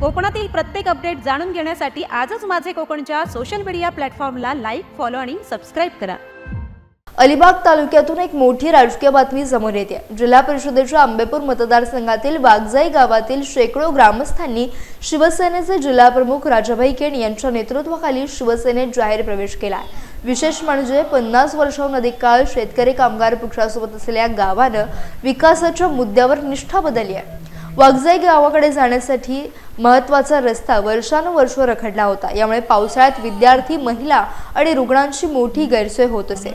कोकणातील प्रत्येक अपडेट जाणून घेण्यासाठी आजच माझे कोकणच्या सोशल मीडिया प्लॅटफॉर्मला लाईक फॉलो आणि सबस्क्राईब करा. अलिबाग तालुक्यातून एक मोठी राजकीय बातमी समोर येते. जिल्हा परिषदेच्या आंबेपूर मतदारसंघातील वागजाई गावातील शेकडो ग्रामस्थांनी शिवसेनेचे जिल्हाप्रमुख राजाभाई केण यांच्या नेतृत्वाखाली शिवसेनेत जाहीर प्रवेश केला. विशेष म्हणजे पन्नास वर्षाहून अधिक काळ शेतकरी कामगार पक्षासोबत असलेल्या गावानं विकासाच्या मुद्द्यावर निष्ठा बदलली आहे. वागजाई गावाकडे जाण्यासाठी महत्त्वाचा रस्ता वर्षानुवर्ष रखडला होता. यामुळे पावसाळ्यात विद्यार्थी महिला आणि रुग्णांची मोठी गैरसोय होत असे.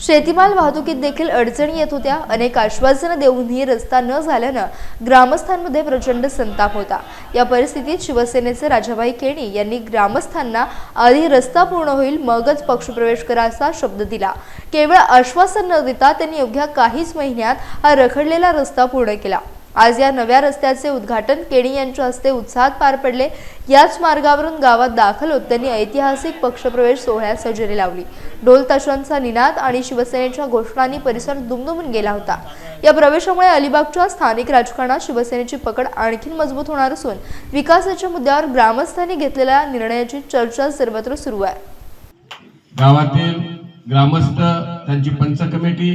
शेतीमाल वाहतुकीत देखील अडचणी येत होत्या. अनेक आश्वासनं देऊनही रस्ता न झाल्यानं ग्रामस्थांमध्ये प्रचंड संताप होता. या परिस्थितीत शिवसेनेचे राजाभाई केणी यांनी ग्रामस्थांना आधी रस्ता पूर्ण होईल मगच पक्षप्रवेश करायचा शब्द दिला. केवळ आश्वासन न देता त्यांनी अवघ्या काहीच महिन्यात हा रखडलेला रस्ता पूर्ण केला. आज या नव्या रस्त्याचे उद्घाटन केणी यांच्या हस्ते उत्साहात पार पडले. याच मार्गावरून गावात दाखल होत त्यांनी ऐतिहासिक पक्षप्रवेश सोहळ्यास हजेरी लावली. ढोल ताशांचा निनाद आणि शिवसेनेच्या घोषणांनी परिसर दुमदुमून गेला होता. या प्रवेशामुळे अलिबागच्या स्थानिक राजकारणात शिवसेनेची पकड आणखी मजबूत होणार असून विकासाच्या मुद्द्यावर ग्रामस्थांनी घेतलेल्या निर्णयाची चर्चा सर्वत्र सुरू आहे. गावातील ग्रामस्थ त्यांची पंच कमिटी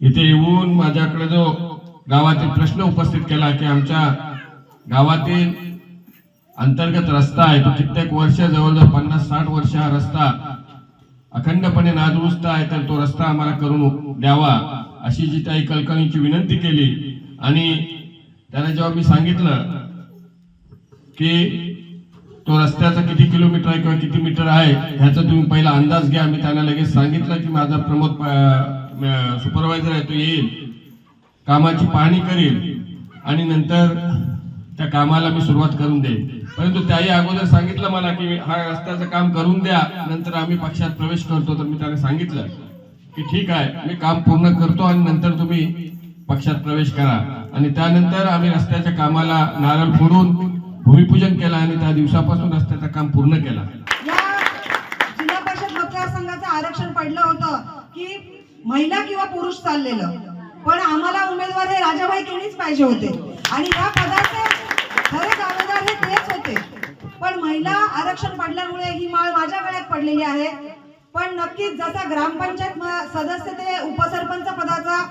इथे येऊन माझ्याकडे जो गावातील प्रश्न उपस्थित केला की आमच्या गावातील अंतर्गत रस्ता आहे. तो कित्येक वर्ष जवळजवळ पन्नास साठ वर्ष हा रस्ता अखंडपणे नादुरुस्त आहे तर तो रस्ता आम्हाला करून द्यावा अशी जी काही कलकणीची विनंती केली. आणि त्याला जेव्हा मी सांगितलं की तो रस्त्याचा किती किलोमीटर आहे किंवा किती मीटर आहे ह्याचा तुम्ही पहिला अंदाज घ्या. मी त्यांना लगेच सांगितलं की माझा प्रमोद सुपरवायझर आहे तो येईल. कामाची पाहणी करेल आणि नंतर त्या कामाला मी सुरुवात करून देईल परंतु त्याही अगोदर सांगितलं मला की हा रस्त्याचं काम करून द्या नंतर आम्ही पक्षात प्रवेश करतो. तर मी त्याला सांगितलं की ठीक आहे मी काम पूर्ण करतो आणि नंतर तुम्ही पक्षात प्रवेश करा. आणि त्यानंतर आम्ही रस्त्याच्या कामाला नारळ फोडून भूमिपूजन केलं आणि त्या दिवसापासून रस्त्याचं काम पूर्ण केलं. जिल्हा परिषद मतदारसंघाचं आरक्षण पडलं होतं की महिला किंवा पुरुष चाललेलं? पण आम्हाला उमेदवार हे राजाभाई केणीच पाहिजे होते. आणि या पदाचे खरे दावेदार हे तेच होते. पण महिला आरक्षण पडल्यामुळे ही माळ माझ्या गळ्यात पडलेली आहे. पण नक्कीच जसा ग्रामपंचायत म- सदस्य ते उपसरपंच पदाचा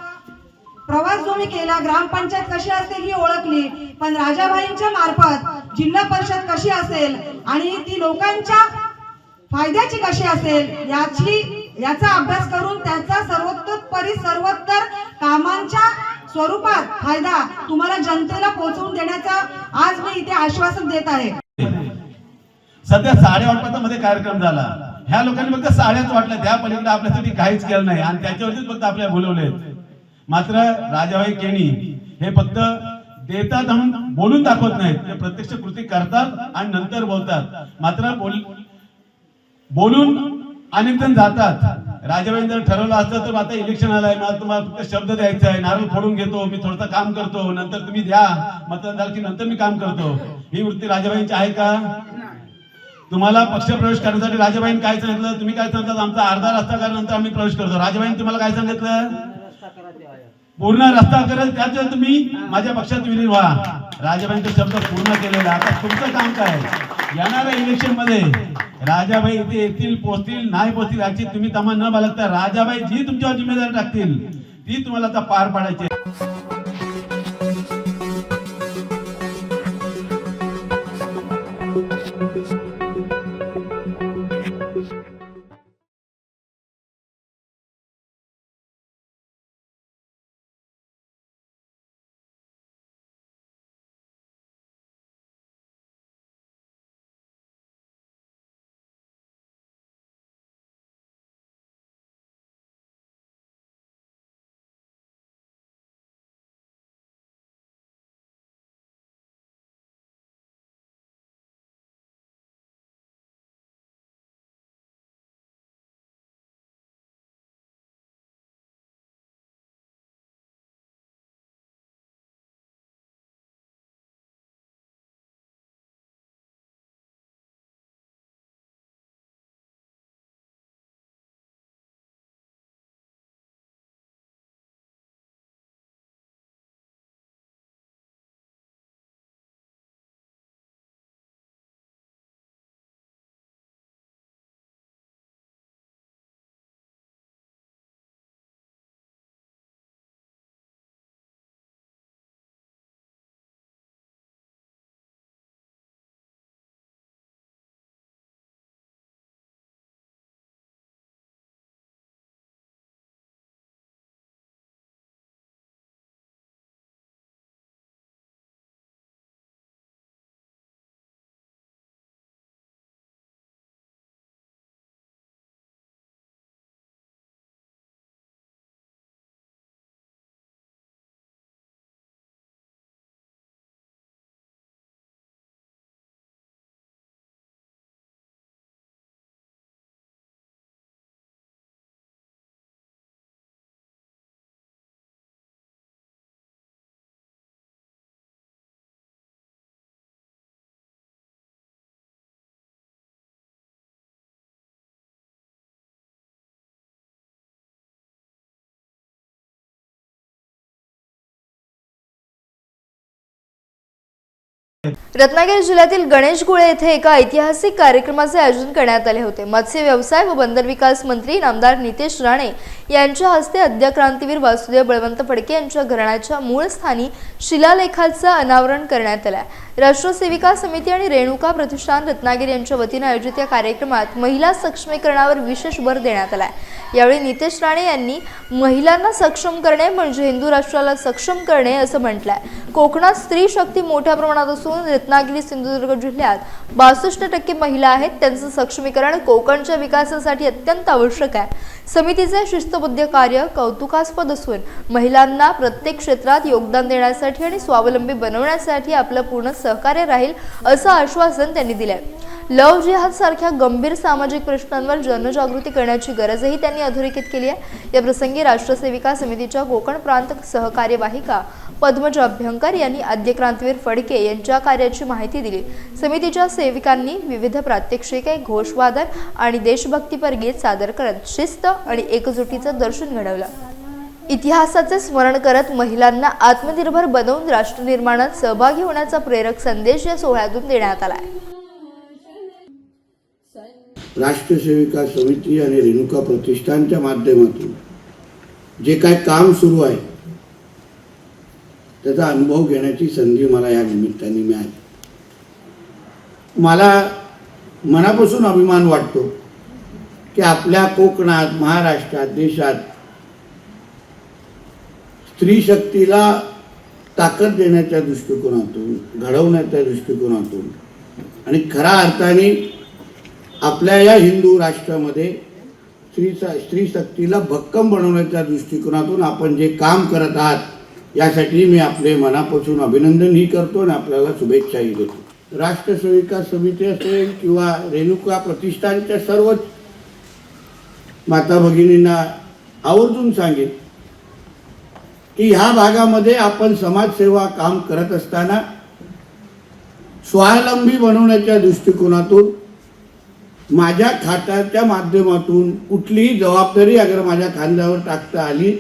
प्रवास जो मी केला ग्रामपंचायत कशी असते ही ओळखली. पण राजाभाईंच्या मार्फत जिल्हा परिषद कशी असेल आणि ती लोकांच्या फायद्याची कशी असेल याची याचा अभ्यास करून त्याचा सर्वतोपरी सर्वोत्तर कामांच्या स्वरूपात फायदा तुम्हाला जनतेला पोहोचवून देण्याचा आज मी इथे आश्वासन देत आहे. सध्या साडे वाटपाचा मध्ये कार्यक्रम झाला. ह्या लोकांनी फक्त साड्याच वाटल्या त्या पलीकडे आपल्यासाठी काहीच केलं नाही. आणि त्याच्यावरतीच फक्त आपल्याला बोलवले मात्र राजाभाई केणी हे फक्त देतात म्हणून बोलून दाखवत नाहीत. ते प्रत्यक्ष कृती करतात आणि नंतर बोलतात. मात्र बोल बोलून अनेक जण जातात. राजाबाई जर ठरवलं असतं तर आता इलेक्शन आलंय. मला तुम्हाला फक्त शब्द द्यायचा आहे. नारळ फोडून घेतो. मी थोडंसं काम करतो. नंतर तुम्ही द्या. मतदान झालं की नंतर मी काम करतो. ही वृत्ती राजाबाईंची आहे का? तुम्हाला पक्ष प्रवेश करण्यासाठी राजाबाईंनी काय सांगितलं? तुम्ही काय सांगतात आमचा अर्धा रस्ता नंतर आम्ही प्रवेश करतो. राजाबाईंनी तुम्हाला काय सांगितलं? पूर्ण रस्ता करत त्याचं तुम्ही माझ्या पक्षात विलीन व्हा. राजाबाईंचा शब्द पूर्ण केलेला आता तुमचं काम काय? येणाऱ्या इलेक्शनमध्ये राजाबाई इथे येतील पोहोचतील नाही पोहोचतील याची तुम्ही तमा न बाळगता राजाबाई जी तुमच्यावर जिम्मेदारी टाकतील ती तुम्हाला आता पार पाडायची रत्नागिरी जिल्ह्यातील गणेशगुळे येथे एका ऐतिहासिक कार्यक्रमाचे आयोजन करण्यात आले होते. मत्स्य व्यवसाय व बंदर विकास मंत्री नामदार नितेश राणे यांच्या हस्ते अद्य क्रांतीवीर वासुदेव बळवंत फडके यांच्या घराण्याच्या मूळ स्थानी शिलालेखाचं अनावरण करण्यात आलं राष्ट्रसेविका समिती आणि रेणुका प्रतिष्ठान रत्नागिरी यांच्या वतीनं आयोजित या कार्यक्रमात महिला सक्षमीकरणावर विशेष भर देण्यात आला आहे यावेळी नितेश राणे यांनी महिलांना सक्षम करणे म्हणजे हिंदू राष्ट्राला सक्षम करणे असं म्हटलं आहे कोकणात स्त्री शक्ती मोठ्या प्रमाणात असून रत्नागिरी सिंधुदुर्ग जिल्ह्यात बासष्ट टक्के महिला आहेत. त्यांचं सक्षमीकरण कोकणच्या विकासासाठी अत्यंत आवश्यक आहे. समितीचे शिस्तबद्ध कार्य कौतुकास्पद असून महिलांना प्रत्येक क्षेत्रात योगदान देण्यासाठी आणि स्वावलंबी बनवण्यासाठी आपलं पूर्ण सहकार्य राहील असं आश्वासन त्यांनी दिलंय. लव जिहाद सारख्या गंभीर सामाजिक प्रश्नांवर जनजागृती करण्याची गरजही त्यांनी अधोरेखित केली आहे. या प्रसंगी राष्ट्रसेविका समितीच्या कोकण प्रांत सहकार्यवाहिका पद्मजा अभ्यंकर यांनी आद्य क्रांतीवीर फडके यांच्या कार्याची माहिती दिली. समितीच्या सेविकांनी विविध प्रात्यक्षिके घोषवादन आणि देशभक्तीपर गीत सादर करत शिस्त आणि एकजुटीचं दर्शन घडवलं. इतिहासाचे स्मरण करत महिलांना आत्मनिर्भर बनवून राष्ट्रनिर्माणात सहभागी होण्याचा प्रेरक संदेश या सोहळ्यातून देण्यात आला आहे राष्ट्रसेविका समिती आणि रेणुका प्रतिष्ठानच्या माध्यमातून जे काय काम सुरू आहे त्याचा अनुभव घेण्याची संधी मला या निमित्ताने मिळाली. मला मनापासून अभिमान वाटतो की आपल्या कोकणात महाराष्ट्रात देशात स्त्री शक्तीला ताकद देण्याच्या दृष्टिकोनातून घडवण्याच्या दृष्टिकोनातून आणि खऱ्या अर्थाने आपल्या या हिंदू राष्ट्रामध्ये स्त्री स्त्री शक्तीला भक्कम बनवण्याच्या दृष्टिकोनातून आपण जे काम करत आहात यासाठी मी आपले मनापासून अभिनंदनही करतो आणि आपल्याला शुभेच्छाही देतो. राष्ट्रसेविका समिती असेल किंवा रेणुका प्रतिष्ठानच्या सर्वच माता भगिनींना आवर्जून सांगेन की ह्या भागामध्ये आपण समाजसेवा काम करत असताना स्वावलंबी बनवण्याच्या दृष्टिकोनातून माझ्या खात्याच्या माध्यमातून कुठलीही जबाबदारी अगर माझ्या खांद्यावर टाकता आली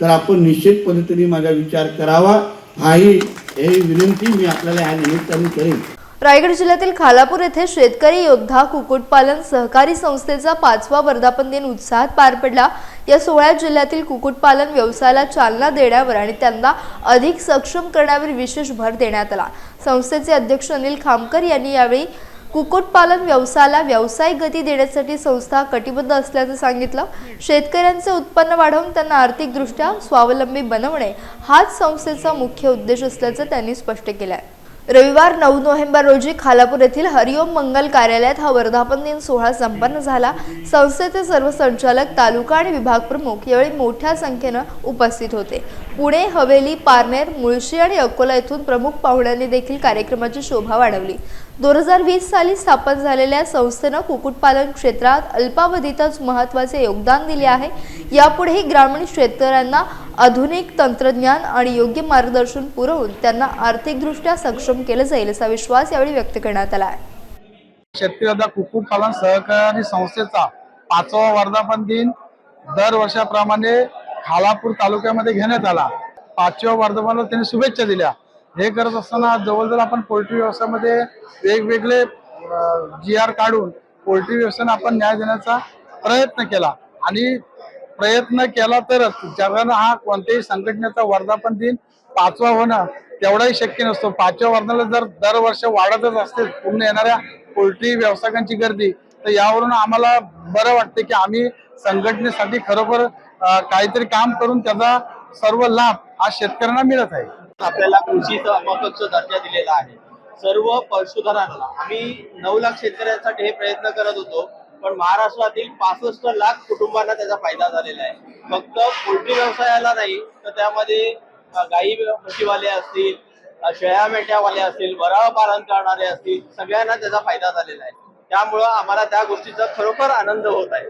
तर आपण निश्चित पद्धतीने माझा विचार करावा. हाही हे विनंती मी आपल्याला ह्या निमित्ताने करेन. रायगड जिल्ह्यातील खालापूर येथे शेतकरी योद्धा कुक्कुटपालन सहकारी संस्थेचा पाचवा वर्धापन दिन उत्साहात पार पडला. या सोहळ्यात जिल्ह्यातील कुक्कुटपालन व्यवसायाला चालना देण्यावर आणि त्यांना अधिक सक्षम करण्यावर विशेष भर देण्यात आला. संस्थेचे अध्यक्ष अनिल खामकर यांनी यावेळी कुक्कुटपालन व्यवसायाला व्यावसायिक गती देण्यासाठी संस्था कटिबद्ध असल्याचं सांगितलं. शेतकऱ्यांचे उत्पन्न वाढवून त्यांना आर्थिकदृष्ट्या स्वावलंबी बनवणे हाच संस्थेचा मुख्य उद्देश असल्याचं त्यांनी स्पष्ट केलं आहे रविवार नऊ नोव्हेंबर रोजी खालापूर येथील हरिओम मंगल कार्यालयात हा वर्धापन दिन सोहळा संपन्न झाला. संस्थेचे सर्व संचालक तालुका आणि विभाग प्रमुख यावेळी मोठ्या संख्येनं उपस्थित होते. पुणे हवेली पारनेर मुळशी आणि अकोला येथून प्रमुख पाहुण्यांनी देखील कार्यक्रमाची शोभा वाढवली. दोन हजार वीस साली स्थापन झालेल्या संस्थेनं कुक्कुटपालन क्षेत्रात अल्पावधीतच महत्त्वाचे योगदान दिले आहे. यापुढेही ग्रामीण शेतकऱ्यांना आधुनिक तंत्रज्ञान आणि योग्य मार्गदर्शन पुरवून त्यांना आर्थिकदृष्ट्या सक्षम केलं जाईल असा विश्वास यावेळी व्यक्त करण्यात आला आहे. शेतकरी कुक्कुटपालन कुक्कुटपालन सहकारी संस्थेचा पाचवा वर्धापन दिन दर वर्षाप्रमाणे खालापूर तालुक्यामध्ये घेण्यात आला. पाचव्या वर्धापनाला त्यांनी शुभेच्छा दिल्या. हे करत असताना जवळजवळ आपण पोल्ट्री व्यवसायामध्ये वेगवेगळे जी आर काढून पोल्ट्री व्यवसायाने आपण न्याय देण्याचा प्रयत्न केला. आणि प्रयत्न केला तरच जगानं हा कोणत्याही संघटनेचा वर्धापन दिन पाचवा होणं तेवढाही शक्य नसतो. पाचव्या वर्धाला जर दरवर्ष वाढतच असते पूर्ण येणाऱ्या पोल्ट्री व्यावसायिकांची गर्दी तर यावरून आम्हाला बरं वाटते की आम्ही संघटनेसाठी खरोखर काहीतरी काम करून त्याचा सर्व लाभ हा शेतकऱ्यांना मिळत आहे. आपल्याला कृषी समकक्ष दर्जा दिलेला आहे. सर्व पशुधनांना आम्ही नऊ लाख शेतकऱ्यांसाठी हे प्रयत्न करत होतो पण महाराष्ट्रातील पासष्ट लाख कुटुंबांना त्याचा फायदा झालेला आहे. फक्त पोल्ट्री व्यवसायाला नाही तर त्यामध्ये गाई म्हशीवाले असतील शेळ्या मेंढ्यावाले असतील वराळ पालन करणारे असतील सगळ्यांना त्याचा फायदा झालेला आहे. त्यामुळं आम्हाला त्या गोष्टीचा खरोखर आनंद होत आहे.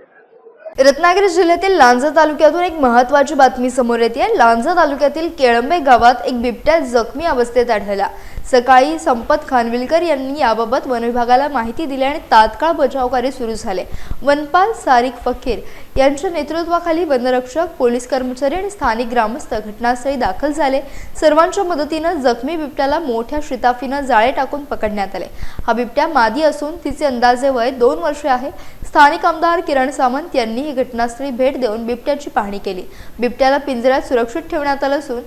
रत्नागिरी जिल्ह्यातील लांजा तालुक्यातून एक महत्वाची बातमी समोर येते. लांजा तालुक्यातील केळंबे गावात एक बिबट्या जखमी अवस्थेत आढळला. सकाळी संपत खानविलकर यांनी याबाबत वनविभागाला माहिती दिली आणि तात्काळ बचाव कार्य सुरू झाले. वनपाल सारिक फकीर यांच्या नेतृत्वाखाली वनरक्षक पोलीस कर्मचारी आणि स्थानिक ग्रामस्थ घटनास्थळी दाखल झाले. सर्वांच्या मदतीनं जखमी बिबट्याला मोठ्या शिताफीनं जाळे टाकून पकडण्यात आले. हा बिबट्या मादी असून तिचे अंदाजे वय दोन वर्षे आहे. स्थानिक आमदार किरण सावंत यांनी ही घटनास्थळी भेट देऊन बिबट्याची पाहणी केली. बिबट्याला पिंजऱ्यात सुरक्षित ठेवण्यात आलं असून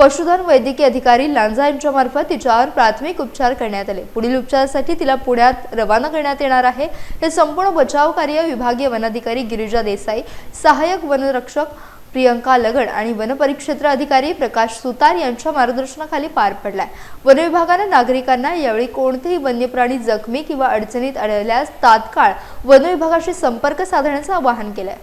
पशुधन वैद्यकीय अधिकारी लांजा यांच्यामार्फत तिच्यावर प्राथमिक उपचार करण्यात आले. पुढील उपचारासाठी तिला पुण्यात रवाना करण्यात येणार आहे. हे संपूर्ण बचाव कार्य विभागीय वनाधिकारी गिरिजा देसाई सहाय्यक वनरक्षक प्रियंका लगड आणि वनपरिक्षेत्र अधिकारी प्रकाश सुतार यांच्या मार्गदर्शनाखाली पार पडलाय. वनविभागानं नागरिकांना यावेळी कोणतेही वन्य प्राणी जखमी किंवा अडचणीत आढळल्यास तात्काळ वन विभागाशी संपर्क साधण्याचं आवाहन केलंय.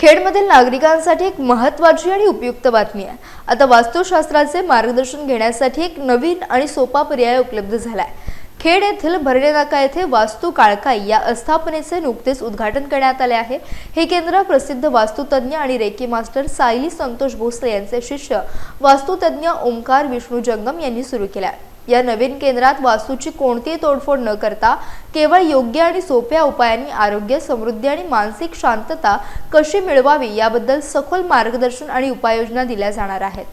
खेडमधील नागरिकांसाठी एक महत्त्वाची आणि उपयुक्त बातमी आहे. आता वास्तुशास्त्राचे मार्गदर्शन घेण्यासाठी एक नवीन आणि सोपा पर्याय उपलब्ध झाला आहे खेड येथील भरणे नाका येथे वास्तू काळकाई या आस्थापनेचे नुकतेच उद्घाटन करण्यात आले आहे. हे केंद्र प्रसिद्ध वास्तुतज्ञ आणि रेकी मास्टर सायली संतोष भोसले यांचे शिष्य वास्तुतज्ञ ओंकार विष्णू जंगम यांनी सुरू केले आहे या नवीन केंद्रात वास्तूची कोणतीही तोडफोड न करता केवळ योग्य आणि सोप्या उपायांनी आरोग्य समृद्धी आणि मानसिक शांतता कशी मिळवावी याबद्दल सखोल मार्गदर्शन आणि उपाययोजना दिल्या जाणार आहेत.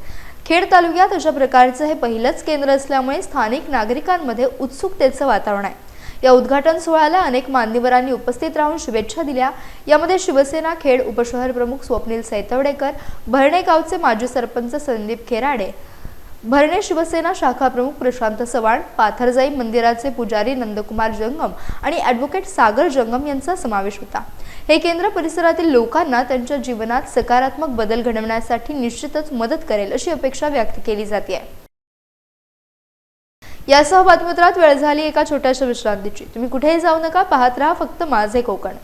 खेड तालुक्यात अशा प्रकारचं हे पहिलंच केंद्र असल्यामुळे स्थानिक नागरिकांमध्ये उत्सुकतेचं वातावरण आहे. या उद्घाटन सोहळ्याला अनेक मान्यवरांनी उपस्थित राहून शुभेच्छा दिल्या. यामध्ये शिवसेना खेड उपशहर प्रमुख स्वप्नील सैतवडेकर भरणे गावचे माजी सरपंच संदीप खेराडे भरणे शिवसेना शाखा प्रमुख प्रशांत चव्हाण पाथरजाई मंदिराचे पुजारी नंदकुमार जंगम आणि ॲडव्होकेट सागर जंगम यांचा समावेश होता. हे केंद्र परिसरातील लोकांना त्यांच्या जीवनात सकारात्मक बदल घडवण्यासाठी निश्चितच मदत करेल अशी अपेक्षा व्यक्त केली जाते. यासह बातमीपत्रात वेळ झाली एका छोट्याशा विश्रांतीची. तुम्ही कुठेही जाऊ नका पाहत राहा फक्त माझे कोकण.